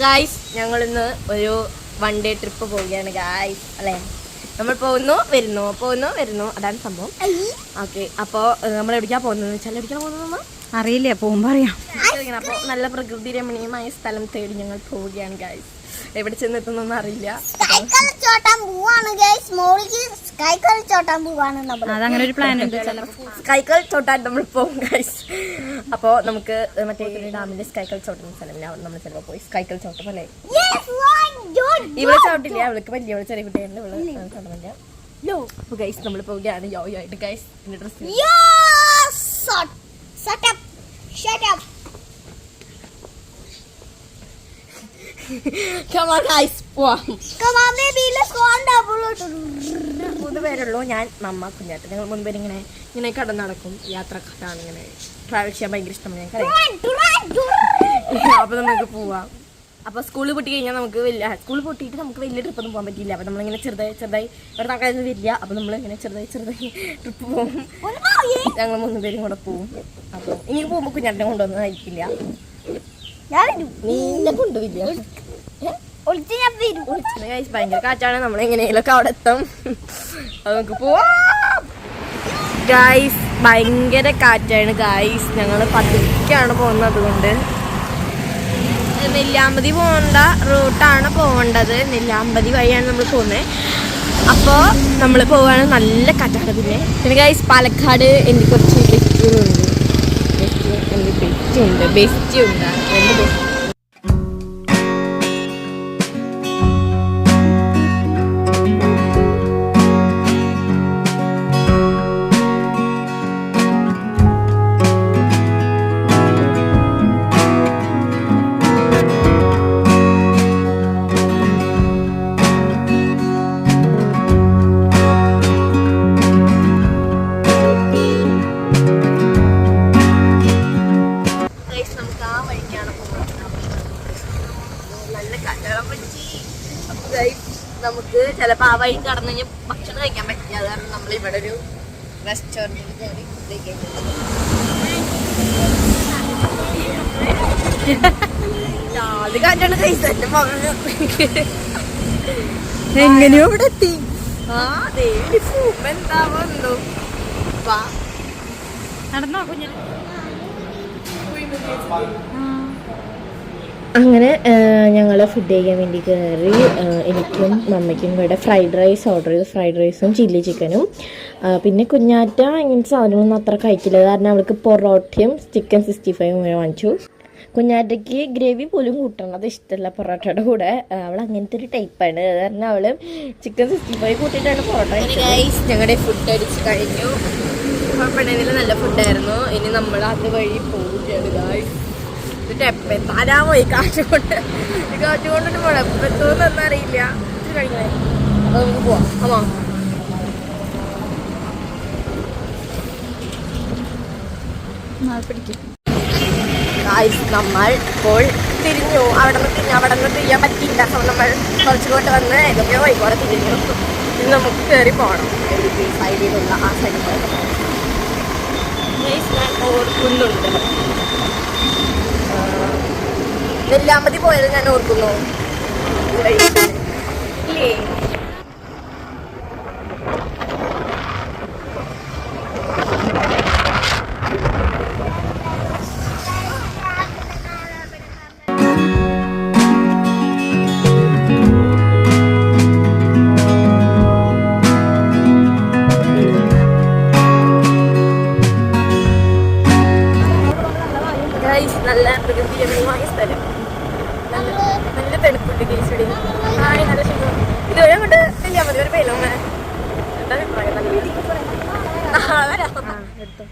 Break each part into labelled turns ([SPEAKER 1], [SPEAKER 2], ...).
[SPEAKER 1] Guys ഞങ്ങൾ ഇന്ന് ഒരു വൺ ഡേ ട്രിപ്പ് പോവുകയാണ് ഗായ്സ് അല്ലേ? നമ്മൾ പോകുന്നു വരുന്നു പോകുന്നു വരുന്നു. അതാണ് സംഭവം. ഓക്കെ അപ്പോൾ നമ്മൾ എവിടേക്കാണ് പോകുന്നത്? വെച്ചാൽ എവിടേക്കാണ് പോകുന്നത്
[SPEAKER 2] അറിയില്ല പോകുമ്പോ അറിയാം.
[SPEAKER 1] അപ്പോൾ നല്ല പ്രകൃതി രമണീയമായ സ്ഥലം തേടി ഞങ്ങൾ പോവുകയാണ് ഗായ്സ് എവിടെ ചെന്നെത്തുന്നൊന്നും അറിയില്ല.
[SPEAKER 2] അതങ്ങനെ ഒരു പ്ലാൻ ഉണ്ട്
[SPEAKER 1] സ്കൈക്കൽ ചോട്ടാൻ നമ്മൾ പോകും ഗൈസ് അപ്പോൾ നമുക്ക് മറ്റേ ഡാമിന്റെ സ്കൈക്കൽ ചോട്ടുന്ന സ്ഥലം അവിടെ നമ്മൾ ചിലപ്പോൾ പോയി സ്കൈക്കൽ ചോട്ടം അല്ലേ? ഇവിടെ അവൾക്ക് വലിയ ചെറിയ ഗൈസ് നമ്മൾ പോവുകയാണ്. യോ യോ ആയിട്ട് ഗൈസ് എന്റെ ഡ്രസ്സ് ഗൈസ് പോവാം മൂന്ന് പേരുള്ളൂ. ഞാൻ മമ്മ കുഞ്ഞാട്ട് ഞങ്ങൾ മൂന്ന് പേര് ഇങ്ങനെ ഇങ്ങനെ കടന്ന് നടക്കും. യാത്രക്കാരാണ് ഇങ്ങനെ. ട്രാവൽ ചെയ്യാൻ ഭയങ്കര ഇഷ്ടമാണ്. ഞങ്ങൾക്ക് അപ്പൊ നമുക്ക് പോവാം. അപ്പൊ സ്കൂളിൽ പൊട്ടി കഴിഞ്ഞാൽ നമുക്ക് വലിയ സ്കൂളിൽ പൊട്ടിയിട്ട് നമുക്ക് വലിയ ട്രിപ്പ് ഒന്നും പോകാൻ പറ്റില്ല അപ്പൊ നമ്മളിങ്ങനെ ചെറുതായി ചെറുതായി ഇവിടെ നമുക്കത് വരില്ല. അപ്പൊ നമ്മളിങ്ങനെ ചെറുതായി ചെറുതായി ട്രിപ്പ് പോകും ഞങ്ങൾ മൂന്ന് പേരും കൂടെ പോവും. അപ്പോൾ ഇനി പോകുമ്പോൾ കുഞ്ഞാട്ടിനെ കൊണ്ടുവന്ന് അയക്കില്ല നീന്നെ കൊണ്ടുപോയില്ല
[SPEAKER 3] ഒളിച്ച് ഞാൻ
[SPEAKER 1] ഗൈസ് ഭയങ്കര കാറ്റാണ്. നമ്മൾ എങ്ങനെയൊക്കെ അവിടെ എത്തും. അത് നമുക്ക് പോവാം. ഗൈസ് ഭയങ്കര കാറ്റാണ്. ഗായ്സ് ഞങ്ങൾ പതുക്കെയാണ് പോകുന്നത് അതുകൊണ്ട്. നെല്ലിയാമ്പതി പോകേണ്ട റൂട്ടാണ് പോകേണ്ടത്. നെല്ലിയാമ്പതി വഴിയാണ് നമ്മൾ പോകുന്നത് അപ്പോൾ നമ്മൾ പോവാണ് നല്ല കാറ്റാണ് പിന്നെ പിന്നെ ഗൈസ് പാലക്കാട് എനിക്ക് കുറച്ച് ബെസ്റ്റുകളുണ്ട് ബെസ്റ്റ് എനിക്ക് ബെസ്റ്റ് ഉണ്ട്. രണ്ട് ബെസ്റ്റ് ആ വഴി കടന്നു കഴിഞ്ഞാൽ ഭക്ഷണം കഴിക്കാൻ പറ്റില്ല. അത് കാരണം നമ്മൾ ഇവിടെ ഒരു റെസ്റ്റോറന്റിൽ കയറി ഫുഡ് കഴിക്കുന്നത് അത് കാറ്റാണ് കഴിച്ചത് എന്റെ മകന്
[SPEAKER 2] എങ്ങനെയോ? ഇവിടെ എത്തി?
[SPEAKER 1] ആ ദേവി ഫൂം എന്താവുന്നു വാ.
[SPEAKER 2] നടന്നോ കുഞ്ഞ
[SPEAKER 1] അങ്ങനെ ഞങ്ങൾ ഫുഡ് കഴിക്കാൻ വേണ്ടി കയറി എനിക്കും മമ്മയ്ക്കും ഇവിടെ ഫ്രൈഡ് റൈസ് ഓർഡർ ചെയ്തു. ഫ്രൈഡ് റൈസും ചില്ലി ചിക്കനും പിന്നെ കുഞ്ഞാറ്റ ഇങ്ങനത്തെ സാധനങ്ങളൊന്നും അത്ര കഴിക്കില്ല കാരണം അവൾക്ക് പൊറോട്ടയും ചിക്കൻ സിക്സ്റ്റി ഫൈവും വാങ്ങിച്ചു. കുഞ്ഞാറ്റയ്ക്ക് ഗ്രേവി പോലും കൂട്ടണം. അത് ഇഷ്ടമല്ല പൊറോട്ടയുടെ കൂടെ. അവൾ അങ്ങനത്തെ ഒരു ടൈപ്പാണ് അത് കാരണം അവൾ ചിക്കൻ സിക്സ്റ്റി ഫൈവ് കൂട്ടിയിട്ടാണ് പൊറോട്ട ഞങ്ങളുടെ ഫുഡ് അടിച്ച് കഴിഞ്ഞു. കുഴപ്പമുണ്ടായിരുന്നില്ല നല്ല ഫുഡായിരുന്നു ഇനി നമ്മൾ അത് വഴി പോവുകയാണ് ഗായ്സ് എന്നിട്ട് എപ്പ എത്താനാമോ ഈ കാറ്റ് കൊണ്ട്? ഈ കാറ്റ് കൊണ്ടിട്ട് പോണം. എപ്പ എത്തുമെന്നൊന്നും അറിയില്ല. കഴിഞ്ഞേ. അപ്പൊ നമുക്ക് പോവാം. അമ്മ നമ്മൾ ഇപ്പോൾ തിരിഞ്ഞു. അവിടെ നിന്ന് തിരിഞ്ഞു. അവിടെ നിന്ന് തിരിയാൻ പറ്റിയില്ല. അപ്പോൾ നമ്മൾ കുറച്ചുകൊണ്ട് വന്ന് ഏതൊക്കെയോ വൈകോടെ തിരിഞ്ഞു. ഇന്ന് നമുക്ക് കയറി പോകണം ഈ സൈഡിലുള്ള ആ സൈഡിൽ പോകണം ഞാൻ ഓർക്കുന്നുണ്ട്. നെല്ലാമ്പതി പോയത് ഞാൻ ഓർക്കുന്നു. ഇല്ലേ? നല്ല പ്രകൃതിരമണീയമായ സ്ഥലം. നല്ല നല്ല തണുപ്പുണ്ട് കേസടി ആയി നല്ല ശുഭം. ഇതുവരെ അങ്ങോട്ട് ചെയ്യാൻ മതി ഒരു പേരും എന്താ അഭിപ്രായം? നല്ല രീതിക്ക് നാളെ വരാം. എടുത്തോ.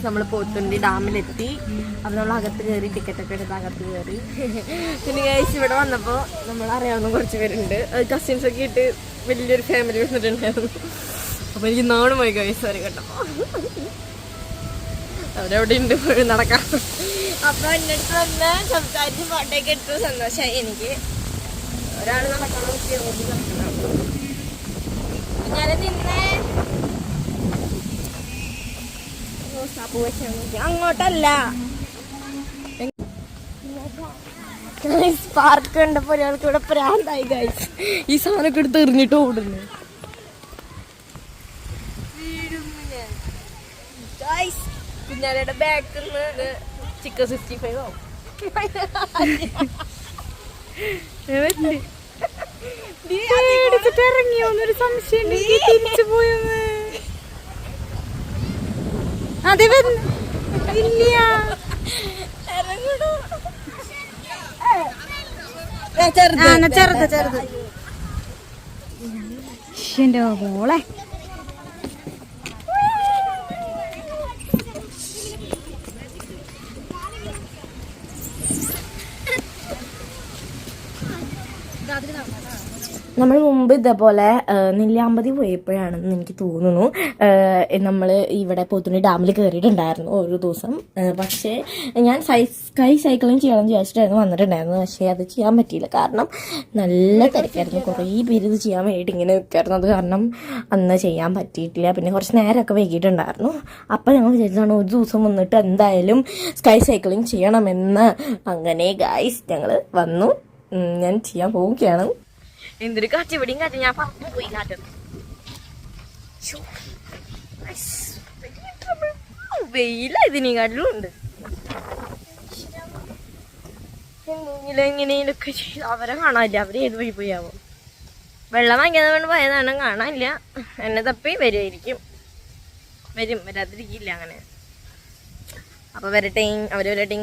[SPEAKER 1] കഴിച്ച് നമ്മൾ പോത്തുണ്ടി ഡാമിലെത്തി. അപ്പോൾ നമ്മൾ അകത്ത് കയറി ടിക്കറ്റ് ഒക്കെ എടുത്ത് അകത്ത് കയറി. പിന്നെ കഴിച്ച് ഇവിടെ വന്നപ്പോൾ നമ്മൾ അറിയാവുന്ന കുറച്ച് പേരുണ്ട്. കസിൻസ് ഒക്കെ ഇട്ട് വലിയൊരു ഫാമിലി വന്നിട്ടുണ്ടായിരുന്നു അപ്പൊ എനിക്ക് നാണുമായി ഗൈസ് സോറി കേട്ടോ. അവരവിടെ ഉണ്ട് പോയി നടക്കാം. അപ്പോൾ എന്റെ അടുത്ത് വന്ന് സംസാരിച്ച് പാട്ടൊക്കെ എടുത്തു സന്തോഷമായി എനിക്ക്. ഒരാൾ നടക്കണം ഞാൻ നിന്നേ അങ്ങോട്ടല്ല. പാർക്ക് കണ്ടപ്പോ ഒരാൾക്ക് ഇവിടെ പ്രാന്തായി ഗൈസ് ഈ സാധനമൊക്കെ എടുത്ത് എറിഞ്ഞിട്ട് ഓടുന്നു. കുഞ്ഞാലയുടെ ബാക്കിൽ നിന്ന് ചിക്കൻ സിക്സ്റ്റി ഫൈവ് ആവും
[SPEAKER 2] ഇറങ്ങിയോന്നൊരു സംശയം തിരിച്ചു പോയെന്ന് അതെ ഇല്ല. ആ ചെറുത് ചെറുത്. എന്റെ മോളെ.
[SPEAKER 1] നമ്മൾ മുമ്പ് ഇതേപോലെ നെല്ലിയാമ്പതി പോയപ്പോഴാണെന്ന് എനിക്ക് തോന്നുന്നു. നമ്മൾ ഇവിടെ പോത്തുണി ഡാമിൽ കയറിയിട്ടുണ്ടായിരുന്നു ഒരു ദിവസം. പക്ഷേ ഞാൻ സൈ സ്കൈ സൈക്ലിംഗ് ചെയ്യണം എന്ന് വിചാരിച്ചിട്ടായിരുന്നു വന്നിട്ടുണ്ടായിരുന്നു പക്ഷേ അത് ചെയ്യാൻ പറ്റിയില്ല. കാരണം നല്ല തിരക്കായിരുന്നു. കുറേ പേര് ഇത് ചെയ്യാൻ വേണ്ടിയിട്ട് ഇങ്ങനെ നിൽക്കായിരുന്നു. അത് കാരണം അന്ന് ചെയ്യാൻ പറ്റിയിട്ടില്ല. പിന്നെ കുറച്ച് നേരമൊക്കെ വൈകിട്ടുണ്ടായിരുന്നു അപ്പം ഞങ്ങൾ വിചാരിച്ചതാണ് ഒരു ദിവസം വന്നിട്ട് എന്തായാലും സ്കൈ സൈക്ലിംഗ് ചെയ്യണമെന്ന്. അങ്ങനെ ഗായ്സ് ഞങ്ങൾ വന്നു. ഞാൻ ചെയ്യാൻ പോവുകയാണ്. എന്തൊരു കാറ്റ് ഇവിടെയും കാറ്റ് ഞാൻ പറഞ്ഞു പോയി കാറ്റ് വെയില ഇതിനെക്കാട്ടിലും ഉണ്ട് എന്തെങ്കിലും എങ്ങനെയൊക്കെ അവരെ കാണാനില്ല അവർ ഏത് വഴി പോയാവും വെള്ളം വാങ്ങിയത് കൊണ്ട് പോയതാണ് കാണാനില്ല എന്നെ തപ്പി വരുമായിരിക്കും വരും വരാതിരിക്കില്ല അങ്ങനെ അപ്പോൾ വരട്ടെ അവർ വരട്ടെ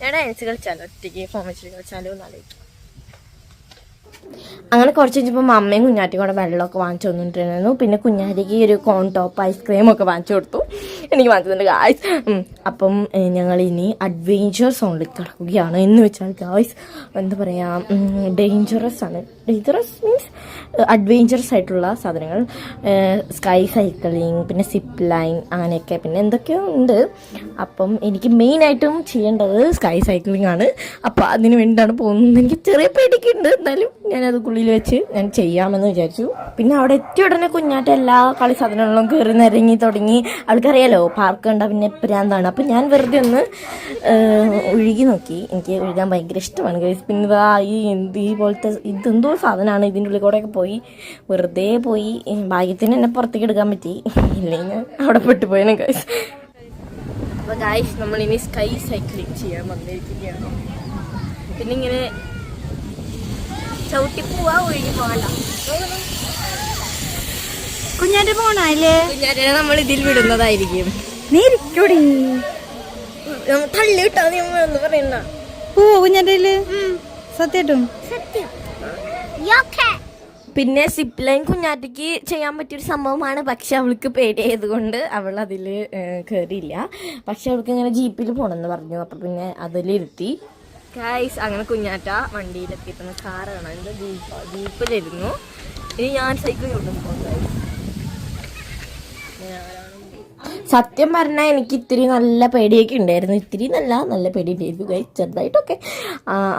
[SPEAKER 1] ഞാൻ ഡാൻസ് കളിച്ചാലോ ഒറ്റയ്ക്ക് ഫോം വെച്ചിട്ട് കളിച്ചാലോ എന്നാലോചിക്കും അങ്ങനെ കുറച്ച് കഴിഞ്ഞപ്പോൾ മമ്മയും കുഞ്ഞാറ്റിയും കൂടെ വെള്ളമൊക്കെ വാങ്ങിച്ചു തന്നിട്ടുണ്ടായിരുന്നു പിന്നെ കുഞ്ഞാറ്റിക്ക് ഒരു കോൺ ടോപ്പ് ഐസ്ക്രീമൊക്കെ വാങ്ങിച്ചു കൊടുത്തു. എനിക്ക് മനസ്സിലുണ്ട് ഗായ്സ് അപ്പം ഞങ്ങൾ ഇനി അഡ്വെഞ്ചർ സോണിൽ കിടക്കുകയാണ്. എന്ന് വെച്ചാൽ ഗായ്സ് എന്താ പറയാ ഡേഞ്ചറസ് ആണ്. ഡേഞ്ചറസ് മീൻസ് അഡ്വെഞ്ചറസ് ആയിട്ടുള്ള സാധനങ്ങൾ. സ്കൈ സൈക്ലിംഗ് പിന്നെ സിപ്പ് ലൈൻ അങ്ങനെയൊക്കെ. പിന്നെ എന്തൊക്കെയോ ഉണ്ട്. അപ്പം എനിക്ക് മെയിനായിട്ടും ചെയ്യേണ്ടത് സ്കൈ സൈക്ലിംഗ് ആണ്. അപ്പോൾ അതിന് വേണ്ടിയിട്ടാണ് പോകുന്നത്. എനിക്ക് ചെറിയ പേടിക്ക് ഉണ്ട് എന്നാലും ഞാൻ അത് കുള്ളിൽ വെച്ച് ഞാൻ ചെയ്യാമെന്ന് വിചാരിച്ചു. പിന്നെ അവിടെ എത്തിയ ഉടനെ കുഞ്ഞാറ്റ എല്ലാ കളി സാധനങ്ങളും കയറി നിരങ്ങി തുടങ്ങി. ആൾക്കറിയാലോ പാർക്ക് കണ്ട പിന്നെ പ്രാന്താണ്. അപ്പം ഞാൻ വെറുതെ ഒന്ന് ഒഴുകി നോക്കി. എനിക്ക് ഒഴുകാൻ ഭയങ്കര ഇഷ്ടമാണ് ഗൈസ് പിന്നെ ഇതാ ഈ എന്ത് ഈ പോലത്തെ ഇതെന്തോ സാധനമാണ് ഇതിന്റെ ഉള്ളിൽ കൂടെയൊക്കെ പോയി. വെറുതെ പോയി. ഭാഗ്യത്തിന് എന്നെ പുറത്തേക്ക് എടുക്കാൻ പറ്റി. ഇല്ലെങ്കിൽ അവിടെ പെട്ടുപോയനെ ഗൈസ് അപ്പോൾ ഗൈസ് നമ്മളിനി സ്കൈ സൈക്ലിംഗ് ചെയ്യാൻ വന്നിരിക്കുകയാണ്. പിന്നെ ഇങ്ങനെ ചവിട്ടി പോവാ ഒഴുകി പോകണ്ട
[SPEAKER 2] കുഞ്ഞാന്റെ പോണല്ലേ
[SPEAKER 1] കുഞ്ഞാറ്റിനെ നമ്മൾ ഇതിൽ വിടുന്നതായിരിക്കും.
[SPEAKER 2] നീ ഇരിക്കൂടി.
[SPEAKER 1] തള്ളി വിട്ടാ നീ എന്ന് പറയണ്ട
[SPEAKER 2] പോവോ കുഞ്ഞാന്റെ സത്യട്ടും
[SPEAKER 3] സത്യം.
[SPEAKER 1] പിന്നെ സിപ്പ് ലൈൻ കുഞ്ഞാറ്റയ്ക്ക് ചെയ്യാൻ പറ്റിയൊരു സംഭവമാണ്. പക്ഷെ അവൾക്ക് പേടിയായതുകൊണ്ട് അവൾ അതിൽ കയറിയില്ല പക്ഷെ അവൾക്ക് ഇങ്ങനെ ജീപ്പിൽ പോകണമെന്ന് പറഞ്ഞു. അപ്പം പിന്നെ അതിലിരുത്തി. ഗൈസ് അങ്ങനെ കുഞ്ഞാറ്റ വണ്ടിയിലെത്തിയിട്ട് കാറാണ്. എന്താ ജീപ്പ് ജീപ്പിലിരുന്നു. ഇനി ഞാൻ സൈക്കിൾ കൊണ്ടും പോകും സത്യം പറഞ്ഞാൽ എനിക്ക് ഇത്തിരി നല്ല പേടിയൊക്കെ ഉണ്ടായിരുന്നു. ഇത്തിരി നല്ല നല്ല പേടി ഉണ്ടായിരുന്നു കൈ ചെറുതായിട്ടൊക്കെ.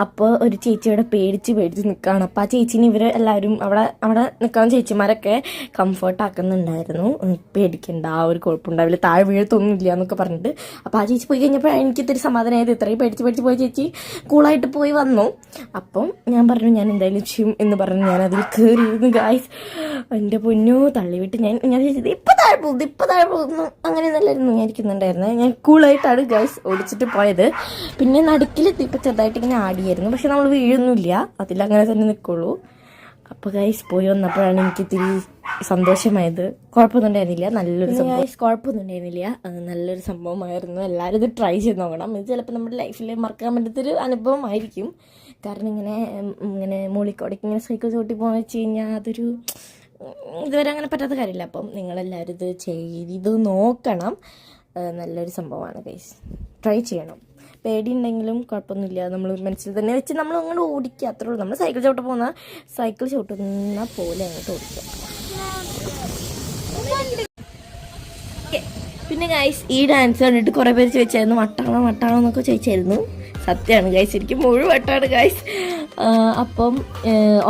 [SPEAKER 1] അപ്പോൾ ഒരു ചേച്ചി ചേച്ചിയുടെ പേടിച്ച് പേടിച്ച് നിൽക്കുകയാണ് അപ്പോൾ ആ ചേച്ചീനെ ഇവർ എല്ലാവരും അവിടെ അവിടെ നിൽക്കുന്ന ചേച്ചിമാരൊക്കെ കംഫർട്ട് ആക്കുന്നുണ്ടായിരുന്നു. പേടിക്കണ്ട ആ ഒരു കുഴപ്പമുണ്ടാവില്ല. താഴെ വീഴത്തൊന്നുമില്ല എന്നൊക്കെ പറഞ്ഞിട്ട്. അപ്പോൾ ആ ചേച്ചി പോയി കഴിഞ്ഞപ്പോൾ എനിക്ക് ഇത്തിരി സമാധാനമായത് ഇത്രയും പേടിച്ച് പേടിച്ച് പോയി ചേച്ചി കൂളായിട്ട് പോയി വന്നു. അപ്പം ഞാൻ പറഞ്ഞു ഞാൻ എന്തായാലും ചെയ്യും എന്ന് പറഞ്ഞു. ഞാൻ അതിൽ കയറിയിരുന്നു ഗായ്സ് എന്റെ പൊന്നു തള്ളിവിട്ട് ഞാൻ ഞാൻ ചേച്ചി ഇപ്പം താഴെ പോകുന്നു ഇപ്പം താഴെ പോകുന്നു. അങ്ങനെ നല്ലായിരുന്നു ഞാൻ ഇരിക്കുന്നുണ്ടായിരുന്നത് ഞാൻ കൂളായിട്ടാണ് ഗൈസ് ഓടിച്ചിട്ട് പോയത്. പിന്നെ നടുക്കിലെത്തിയപ്പോൾ ചെറുതായിട്ട് ഇങ്ങനെ ആടിയായിരുന്നു. പക്ഷെ നമ്മൾ വീഴൊന്നുമില്ല. അതിലങ്ങനെ തന്നെ നിൽക്കുള്ളൂ അപ്പോൾ ഗൈസ് പോയി വന്നപ്പോഴാണ് എനിക്ക് ഇത്തിരി സന്തോഷമായത്. കുഴപ്പമൊന്നും ഉണ്ടായിരുന്നില്ല നല്ലൊരു ഗൈസ് കുഴപ്പമൊന്നും ഉണ്ടായിരുന്നില്ല അത് നല്ലൊരു സംഭവമായിരുന്നു. എല്ലാവരും ഇത് ട്രൈ ചെയ്ത് നോക്കണം. ഇത് ചിലപ്പോൾ നമ്മുടെ ലൈഫിൽ മറക്കാൻ പറ്റാത്തൊരു അനുഭവമായിരിക്കും. കാരണം ഇങ്ങനെ ഇങ്ങനെ മൂളിക്കോടേക്ക് ഇങ്ങനെ സൈക്കിൾ ചോട്ടി പോകുന്ന വെച്ച് കഴിഞ്ഞാൽ അതൊരു ഇതുവരെ അങ്ങനെ പറ്റാത്ത കാര്യമില്ല. അപ്പം നിങ്ങളെല്ലാവരും ഇത് ചെയ്ത് നോക്കണം. നല്ലൊരു സംഭവമാണ് ഗൈസ് ട്രൈ ചെയ്യണം. പേടിയുണ്ടെങ്കിലും കുഴപ്പമൊന്നുമില്ല. നമ്മൾ മനസ്സിൽ തന്നെ വെച്ച് നമ്മൾ അങ്ങോട്ട് ഓടിക്കുക. അത്രേ ഉള്ളൂ. നമ്മൾ സൈക്കിൾ ചവിട്ട് പോകുന്ന സൈക്കിൾ ചവിട്ടുന്ന പോലെ അങ്ങോട്ട് ഓടിക്കുക. പിന്നെ ഗൈസ് ഈ ഡാൻസ് കണ്ടിട്ട് കുറേ പേര് ചോദിച്ചായിരുന്നു വട്ടാണോ വട്ടാണോ എന്നൊക്കെ ചോദിച്ചായിരുന്നു. സത്യമാണ് ഗൈസ് എനിക്ക് മുഴുവൻ വട്ടാണ് ഗൈസ് അപ്പം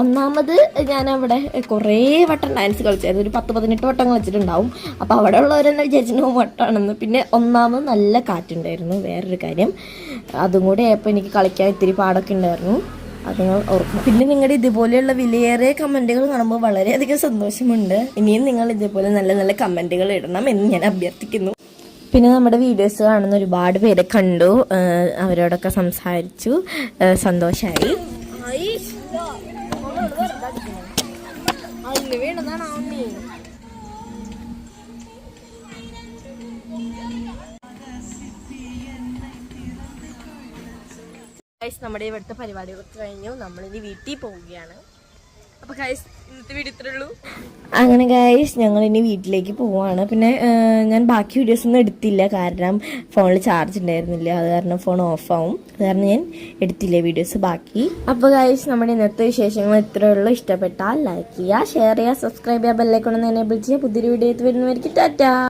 [SPEAKER 1] ഒന്നാമത് ഞാനവിടെ കുറേ വട്ടം ഡാൻസ് കളിച്ചായിരുന്നു. ഒരു പത്ത് പതിനെട്ട് വട്ടം കളിച്ചിട്ടുണ്ടാവും. അപ്പോൾ അവിടെ ഉള്ളവരെന്നെ വിചാരിച്ചു വട്ടമാണെന്ന് പിന്നെ ഒന്നാമത് നല്ല കാറ്റുണ്ടായിരുന്നു. വേറൊരു കാര്യം അതും കൂടെ ആയപ്പോൾ എനിക്ക് കളിക്കാൻ ഇത്തിരി പാടൊക്കെ ഉണ്ടായിരുന്നു. അത് നിങ്ങൾ ഓർക്കും. പിന്നെ നിങ്ങളുടെ ഇതുപോലെയുള്ള വിലയേറിയ കമന്റുകൾ കാണുമ്പോൾ വളരെയധികം സന്തോഷമുണ്ട്. ഇനിയും നിങ്ങൾ ഇതുപോലെ നല്ല നല്ല കമന്റുകൾ ഇടണം എന്ന് ഞാൻ അഭ്യർത്ഥിക്കുന്നു. പിന്നെ നമ്മുടെ വീഡിയോസ് കാണുന്ന ഒരുപാട് പേരെ കണ്ടു. അവരോടൊക്കെ സംസാരിച്ചു. സന്തോഷമായി നമ്മുടെ ഇവിടുത്തെ പരിപാടികളൊക്കെ കഴിഞ്ഞു. നമ്മളിനി വീട്ടിൽ പോവുകയാണ്.
[SPEAKER 2] അപ്പൊ ഗൈസ് ഇന്നത്തെ വീഡിയോ ഇത്രേ ഉള്ളൂ.
[SPEAKER 1] അങ്ങനെ ഗൈസ് ഞങ്ങൾ ഇനി വീട്ടിലേക്ക് പോവാണ്. പിന്നെ ഞാൻ ബാക്കി വീഡിയോസ് ഒന്നും എടുത്തില്ല. കാരണം ഫോണിൽ ചാർജ് ഉണ്ടായിരുന്നില്ല. അത് കാരണം ഫോൺ ഓഫ് ആവും. അത് കാരണം ഞാൻ എടുത്തില്ല വീഡിയോസ് ബാക്കി. അപ്പോൾ ഗൈസ് നമ്മുടെ ഇന്നത്തെ വിശേഷങ്ങൾ ഇത്രയേ ഉള്ളൂ. ഇഷ്ടപ്പെട്ടാൽ ലൈക്ക് ചെയ്യുക ഷെയർ ചെയ്യുക സബ്സ്ക്രൈബ് ചെയ്യുക ബെല്ലൈക്കൊണ്ടെന്ന് എനേബിൾ ചെയ്യുക. പുതിയൊരു വീഡിയോ വരുന്നവർക്ക് ടാറ്റാ.